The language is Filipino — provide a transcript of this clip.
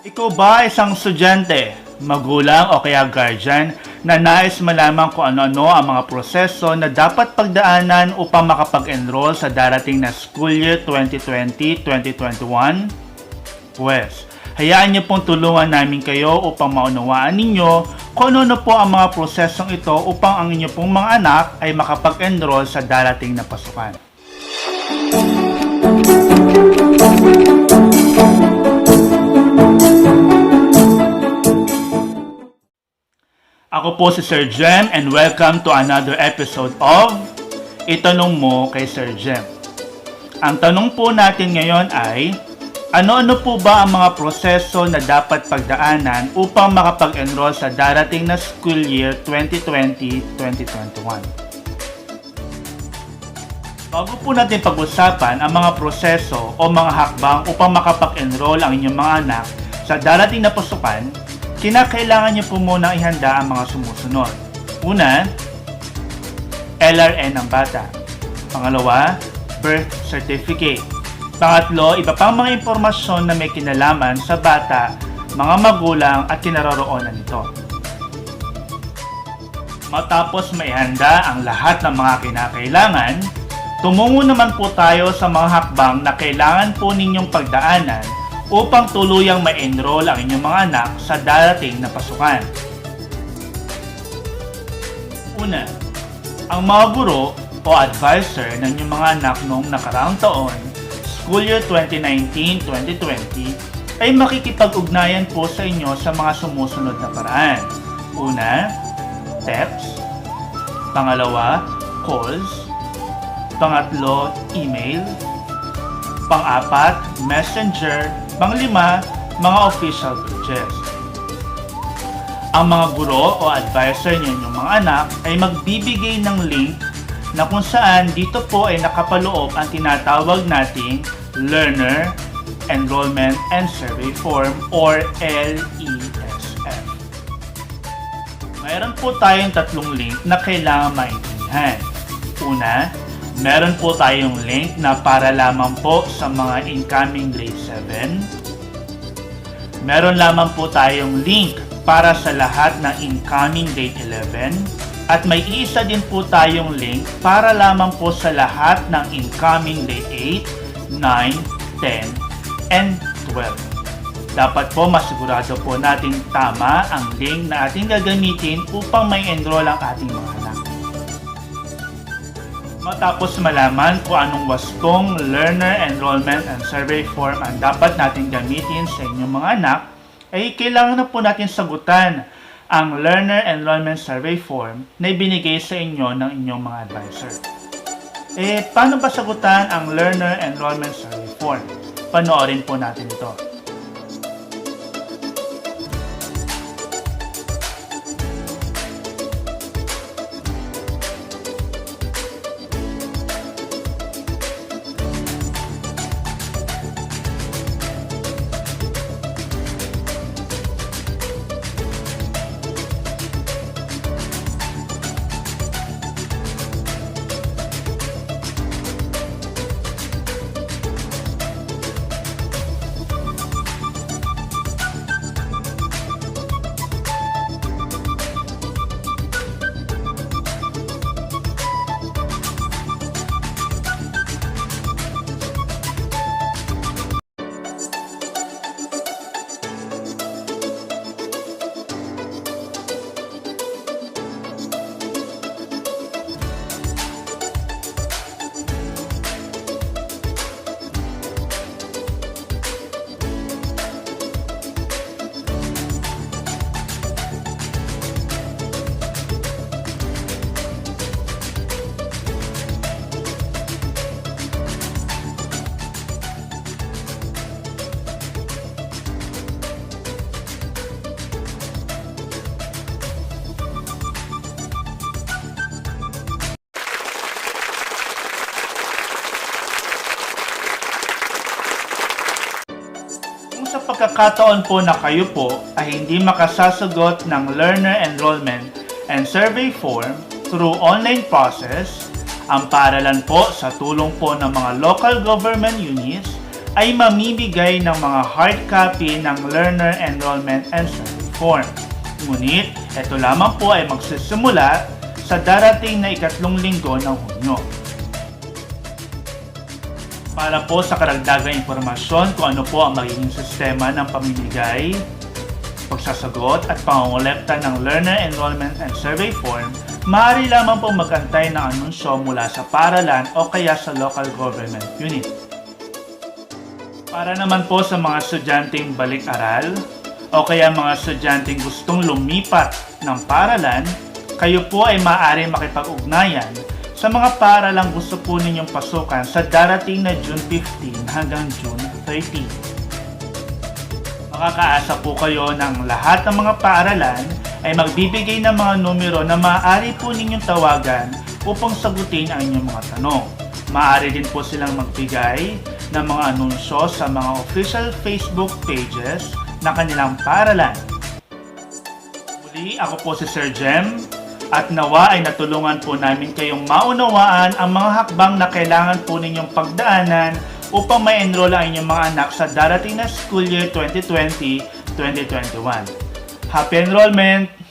Ikaw ba isang estudyante, magulang o kaya guardian na nais malaman kung ano-ano ang mga proseso na dapat pagdaanan upang makapag-enroll sa darating na school year 2020-2021? Pwes, hayaan niyo pong tulungan namin kayo upang maunawaan ninyo kung ano po ang mga prosesong ito upang ang inyo pong mga anak ay makapag-enroll sa darating na pasukan. Ako po si Sir Jem and welcome to another episode of Itanong Mo kay Sir Jem. Ang tanong po natin ngayon ay, ano-ano po ba ang mga proseso na dapat pagdaanan upang makapag-enroll sa darating na school year 2020-2021? Bago po natin pag-usapan ang mga proseso o mga hakbang upang makapag-enroll ang inyong mga anak sa darating na pasukan, kinakailangan niyo po muna ihanda ang mga sumusunod. Una, LRN ng bata. Pangalawa, birth certificate. Pangatlo, iba pang mga impormasyon na may kinalaman sa bata, mga magulang at kinaroroonan nito. Matapos maihanda ang lahat ng mga kinakailangan, tumungo naman po tayo sa mga hakbang na kailangan po ninyong pagdaanan upang tuluyang ma-enroll ang inyong mga anak sa darating na pasukan. Una, ang mga guro o advisor ng inyong mga anak noong nakaraang taon, school year 2019-2020, ay makikipag-ugnayan po sa inyo sa mga sumusunod na paraan. Una, text. Pangalawa, calls. Pangatlo, email. Pang-apat, messenger. Pang-lima, mga official pages. Ang mga guro o advisor niyo yung mga anak ay magbibigay ng link na kung saan dito po ay nakapaloob ang tinatawag nating Learner Enrollment and Survey Form or LESF. Mayroon po tayong tatlong link na kailangan maintindihan. Una, meron po tayong link na para lamang po sa mga incoming grade 7. Meron lamang po tayong link para sa lahat ng incoming grade 11. At may isa din po tayong link para lamang po sa lahat ng incoming grade 8, 9, 10, and 12. Dapat po masigurado po natin tama ang link na ating gagamitin upang may enroll ang ating mga. Matapos malaman kung anong wastong Learner Enrollment and Survey Form ang dapat natin gamitin sa inyong mga anak, ay kailangan na po natin sagutan ang Learner Enrollment Survey Form na ibinigay sa inyo ng inyong mga advisor. Eh, paano ba sagutan ang Learner Enrollment Survey Form? Panoorin po natin ito. Pagkakataon po na kayo po ay hindi makasasagot ng Learner Enrollment and Survey Form through online process, ang paaralan po sa tulong po ng mga local government units ay mamimigay ng mga hard copy ng Learner Enrollment and Survey Form. Ngunit, ito lamang po ay magsisimula sa darating na ikatlong linggo ng Hunyo. Para po sa karagdagang impormasyon kung ano po ang magiging sistema ng pamimigay, pagsasagot at pangongolekta ng Learner Enrollment and Survey Form, maaari lamang po magantay ng anunsyo mula sa paralan o kaya sa local government unit. Para naman po sa mga estudyanteng balik-aral o kaya mga estudyanteng gustong lumipat ng paralan, kayo po ay maaari makipag-ugnayan sa mga paaralang gusto po ninyong pasukan sa darating na June 15 hanggang June 30. Makakaasa po kayo ng lahat ng mga paaralan ay magbibigay ng mga numero na maaari po ninyong tawagan upang sagutin ang inyong mga tanong. Maaari din po silang magbigay ng mga anunsyo sa mga official Facebook pages ng kanilang paaralan. Muli, ako po si Sir Jem at nawa ay natulungan po namin kayong maunawaan ang mga hakbang na kailangan po ninyong pagdaanan upang ma-enroll ang inyong mga anak sa darating na school year 2020-2021. Happy enrollment!